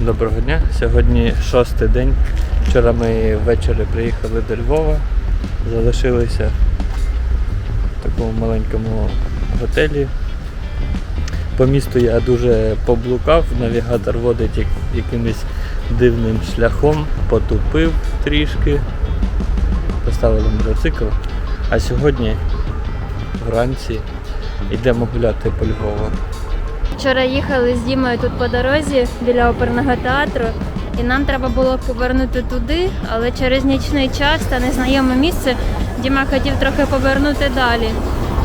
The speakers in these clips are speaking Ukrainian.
Доброго дня. Сьогодні шостий день. Вчора ми ввечері приїхали до Львова, залишилися в такому маленькому готелі. По місту я дуже поблукав, навігатор водить як- якимось дивним шляхом, потупив трішки, поставили мотоцикл. А сьогодні вранці йдемо гуляти по Львову. Вчора їхали з Дімою тут по дорозі біля оперного театру, і нам треба було повернути туди, але через нічний час та незнайоме місце Діма хотів трохи повернути далі.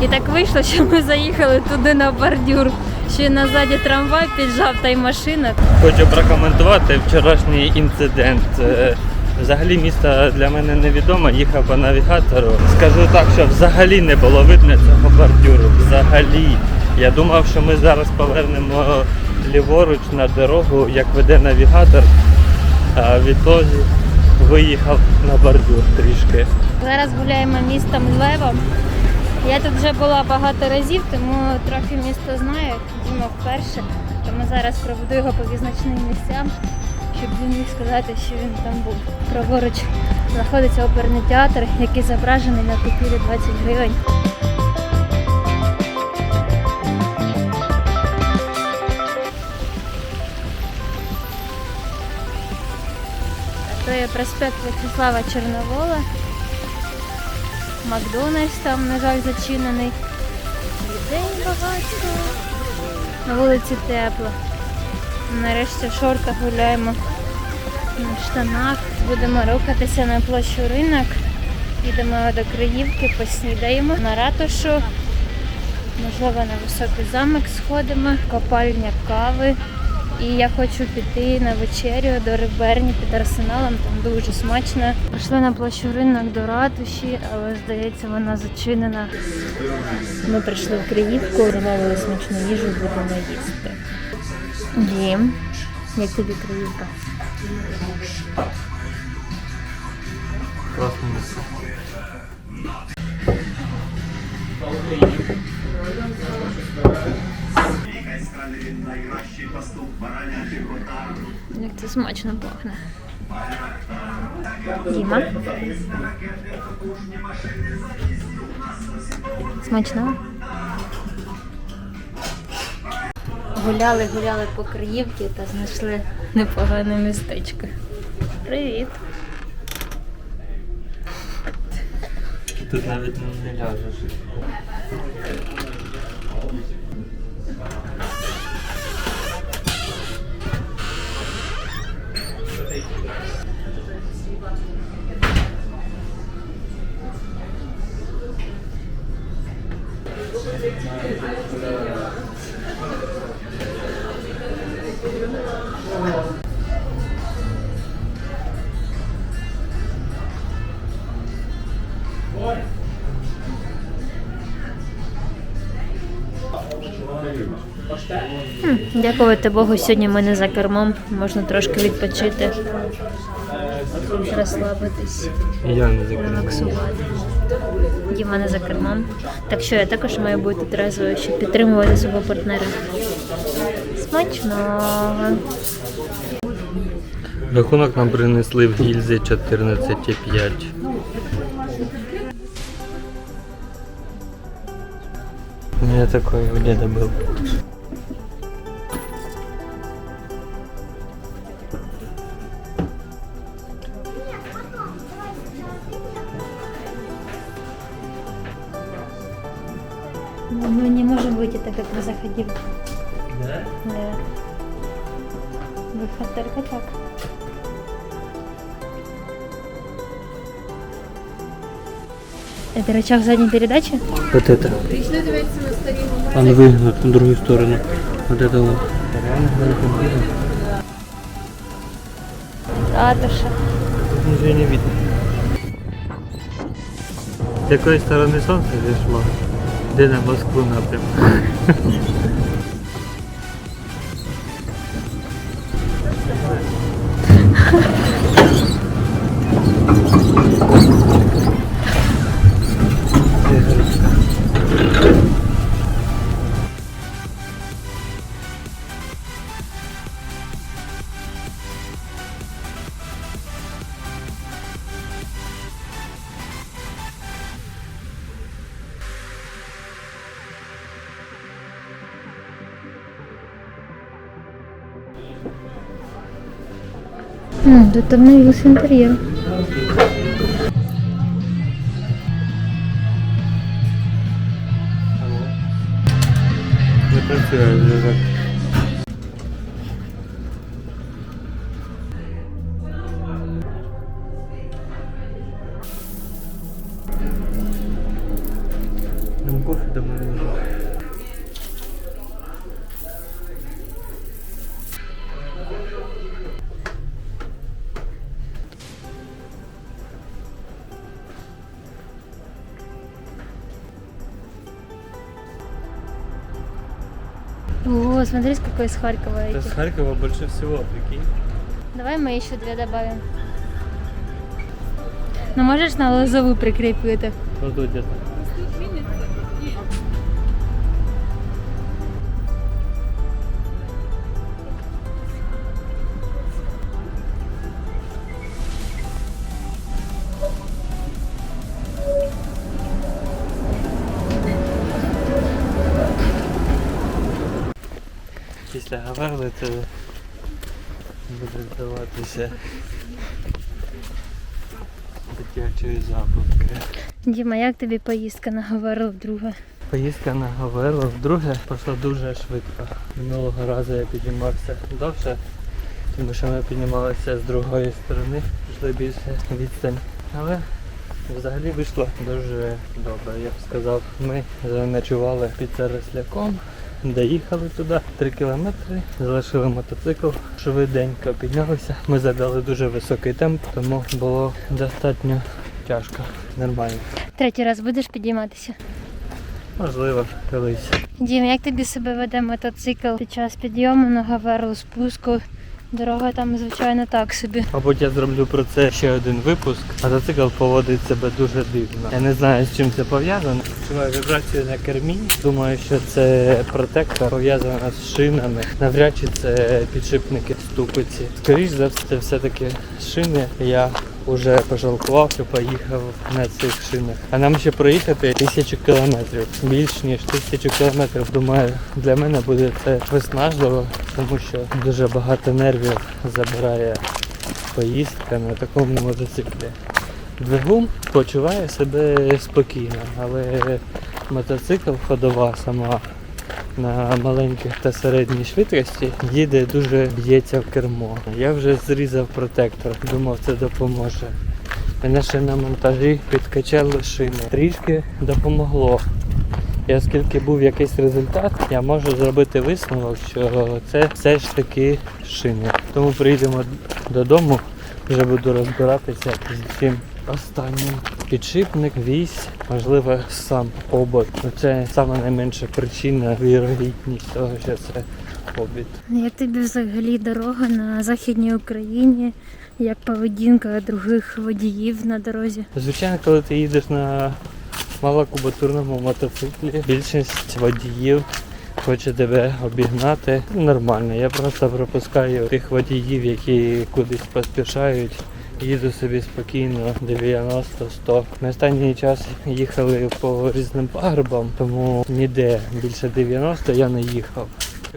І так вийшло, що ми заїхали туди на бордюр. Ще назаді трамвай піджав та й машина. Хочу прокоментувати вчорашній інцидент. Е, Взагалі місто для мене невідоме, їхав по навігатору. Скажу так, що взагалі не було видно цього бордюру. Взагалі. Я думав, що ми зараз повернемо ліворуч на дорогу, як веде навігатор, а відтоді виїхав на бордюр трішки. Зараз гуляємо містом Львовом. Я тут вже була багато разів, тому трохи місто знаю. Діма вперше. Тому зараз проведу його по визначним місцям, щоб він міг сказати, що він там був. Праворуч знаходиться оперний театр, який зображений на купюрі 20 гривень. То є проспект Вячеслава Чорновола. Макдональдс там, на жаль, зачинений. Людей багато. На вулиці тепло. Нарешті в шортах гуляємо на штанах. Будемо рухатися на площу ринок. Йдемо до Криївки, поснідаємо на ратушу. Можливо, на високий замок сходимо, копальня кави. І я хочу піти на вечерю до риберні під арсеналом, там дуже смачно. Прийшли на площу ринок до ратуші, але здається, вона зачинена. Ми прийшли в Криївку, замовили смачну їжу, будемо їсти. Дім, як тобі Криївка? Класне. Як це смачно пахне. Діма. Смачно? Гуляли, гуляли по Криївці та знайшли непогане містечко. Привіт! Тут навіть не ляжеш. Дякувати Богу, сьогодні ми не за кермом, можна трошки відпочити, розслабитись, Я релаксувати. Діма не за кермом. Так що я також маю бути трезвою, щоб підтримувати свого партнера. Смачного! Рахунок нам принесли в гільзі 14,5. У меня такой у деда был. Как мы заходили. Да? Да. Выход только так. Это рычаг задней передачи? Вот это. Он выгнут в другую сторону. Вот это вот. Ратуша. Ничего не видно. С какой стороны солнце зайшло? Где на Москву напрямок? М, Тут обновился интерьер. Не працює зв'язок. О, смотри, с какой из Харькова Это эти. с Харькова больше всего, прикинь. Давай мы еще две добавим. Ну можешь на лозову прикрепити? Вот тут где-то. Гаверли то буде здаватися дитячої забавки. Діма, як тобі поїздка на Говору вдруге? Поїздка на Говерло вдруге пройшла дуже швидко. Минулого разу я піднімався довше, тому що ми піднімалися з другої сторони, пішли більше відстань. Але взагалі вийшло дуже добре, я б сказав. Ми заночували під Царосляком, доїхали туди 3 кілометри, залишили мотоцикл, швиденько піднялися. Ми задали дуже високий темп, тому було достатньо тяжко, нормально. Третій раз будеш підійматися? Можливо, колись. Дім, як тобі себе веде мотоцикл під час підйому на Гаверлу, спуску? Дорога там, звичайно, так собі. Мабуть, я зроблю про це ще один випуск. Мотоцикл поводить себе дуже дивно. Я не знаю, з чим це пов'язано. Чуваю вібрацію на кермі. Думаю, що це протектор пов'язана з шинами. Навряд чи це підшипники ступиці. Скоріше за все, все-таки шини. Я вже пожалкував, що поїхав на цих шинах. А нам ще проїхати тисячу кілометрів. Більш ніж тисячу кілометрів. Думаю, для мене буде це виснажливо, тому що дуже багато нервів забирає поїздка на такому мотоциклі. Двигун почуває себе спокійно, але мотоцикл ходова сама на маленьких та середній швидкості їде дуже б'ється в кермо. Я вже зрізав протектор, думав це допоможе. Мене ще на монтажі підкачали шини. Трішки допомогло. І оскільки був якийсь результат, я можу зробити висновок, що це все ж таки шини. Тому приїдемо додому, вже буду розбиратися з цим останнім. Підшипник, вісь, можливо, сам обод. Ну, Це саме найменша причина, вірогідність того, що це обід. Як тобі взагалі дорога на Західній Україні? Як поведінка других водіїв на дорозі? Звичайно, коли ти їдеш на малокубатурному мотоциклі, більшість водіїв хоче тебе обігнати. Ну, Нормально. Я просто пропускаю тих водіїв, які кудись поспішають. Їду собі спокійно 90-100. Ми останній час їхали по різним пагорбам, тому ніде більше 90 я не їхав.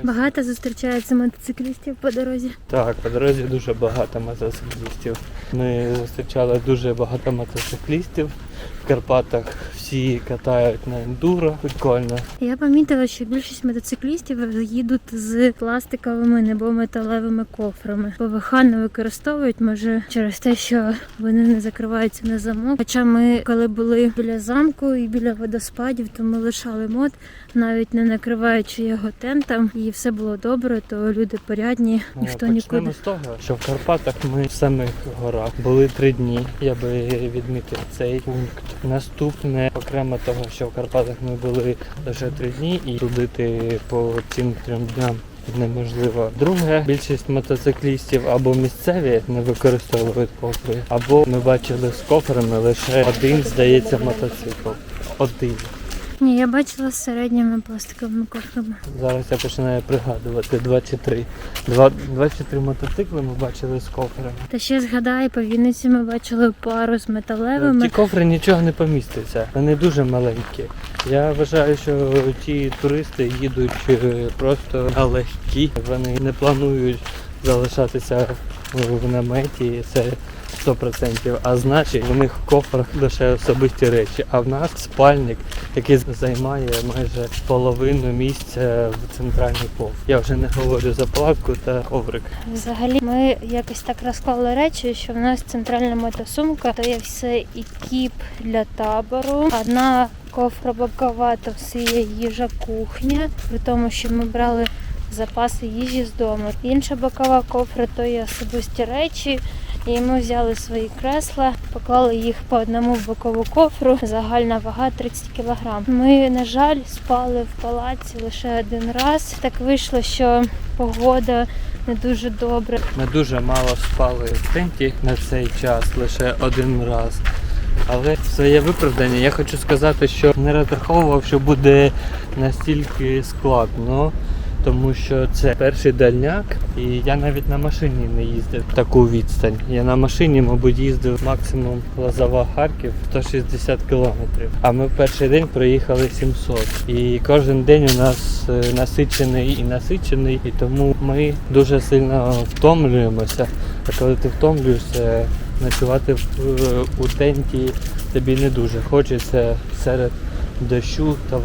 Багато зустрічається мотоциклістів по дорозі. Так, по дорозі дуже багато мотоциклістів. Ми зустрічали дуже багато мотоциклістів. В Карпатах всі катають на ендуро. Прикольно. Я помітила, що більшість мотоциклістів їдуть з пластиковими або металевими кофрами. ПВХ не використовують, може через те, що вони не закриваються на замок. Хоча ми, коли були біля замку і біля водоспадів, то ми лишали мод, навіть не накриваючи його тентом, і все було добре, то люди порядні, ніхто Ну, нікуди. Почнемо з того, що в Карпатах ми в самих горах були три дні. Я би відмітив цей пункт. Наступне, окремо того, що в Карпатах ми були лише три дні і судити по цим трьом дням. Неможливо. Друге, більшість мотоциклістів або місцеві не використовують кофри, або ми бачили з кофрами лише один, здається, мотоцикл. Один. Ні, я бачила з середніми пластиковими кофрами. Зараз я починаю пригадувати два чи три. Два, два чи три мотоцикли ми бачили з кофрами. Та ще згадай, по Вінниці ми бачили пару з металевими. ті кофри нічого не поміститься. Вони дуже маленькі. Я вважаю, що ті туристи їдуть е, просто на легкі. Вони не планують залишатися в наметі, це 100%. А значить, у них в кофрах лише особисті речі. А в нас спальник, який займає майже половину місця в центральний пол. Я вже не говорю за палатку та коврик. Взагалі, ми якось так розклали речі, що в нас центральна мотосумка, то є все і кіп для табору. Одна кофра бокова, то все є їжа кухня, при тому, що ми брали запаси їжі з дому. Інша бокова кофра то є особисті речі. І ми взяли свої кресла, поклали їх по одному бокову кофру. Загальна вага 30 кг. Ми, на жаль, спали в палаці лише один раз. Так вийшло, що погода не дуже добре. Ми дуже мало спали в тенті на цей час, лише один раз. Але своє виправдання я хочу сказати, що не розраховував, що буде настільки складно, тому що це перший дальняк, і я навіть на машині не їздив таку відстань. Я на машині, мабуть, їздив максимум Лозова Харків 160 кілометрів. А ми в перший день проїхали 700. І кожен день у нас е, насичений і насичений, і тому ми дуже сильно втомлюємося. А коли ти втомлюєшся, ночувати в, у тенті тобі не дуже хочеться серед дощу та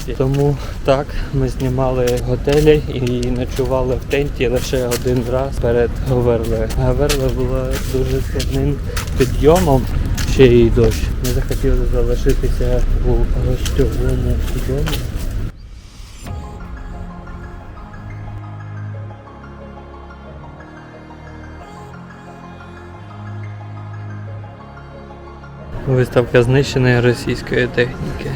вологості. Тому так, ми знімали готелі і ночували в тенті лише один раз перед Говерлою. Говерла була дуже складним підйомом, ще й дощ. Ми захотіли залишитися у гостьовому домі. Виставка знищеної російської техніки.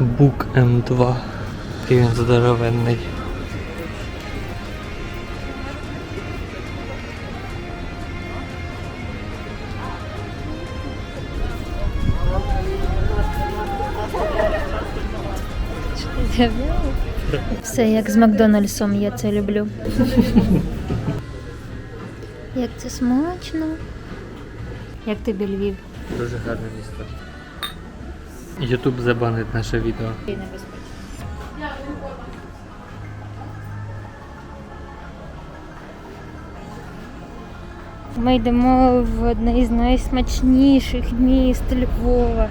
Бук М2. Такий він здоровенний. Все як з Макдональдсом, я це люблю. Як це смачно. Як тобі Львів? Дуже гарне місто. Ютуб забанить наше відео. Ми йдемо в одне із найсмачніших міст Львова.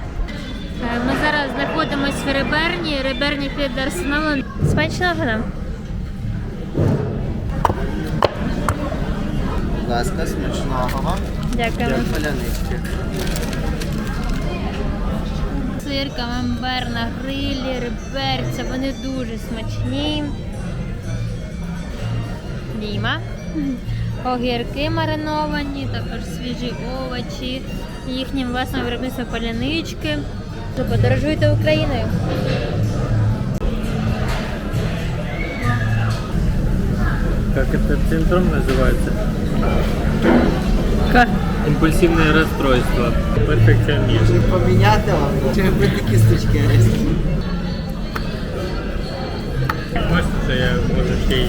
Е, Ми зараз знаходимося в Реберні, Реберні під арсеналом. Смачного нам? Будь ласка, смачного вам. Дякую. Полянички. Сир, камамбер на грилі, реберця, вони дуже смачні. Діма. Огірки мариновані, також свіжі овочі, їхнім власним виробництвом полянички. Подорожуйте Україною. Как этот синдром называется? Импульсивное расстройство. Перфекционизм. Чи поміняти вам? Чи будете кісточки різати? Бачите, що я можу ще й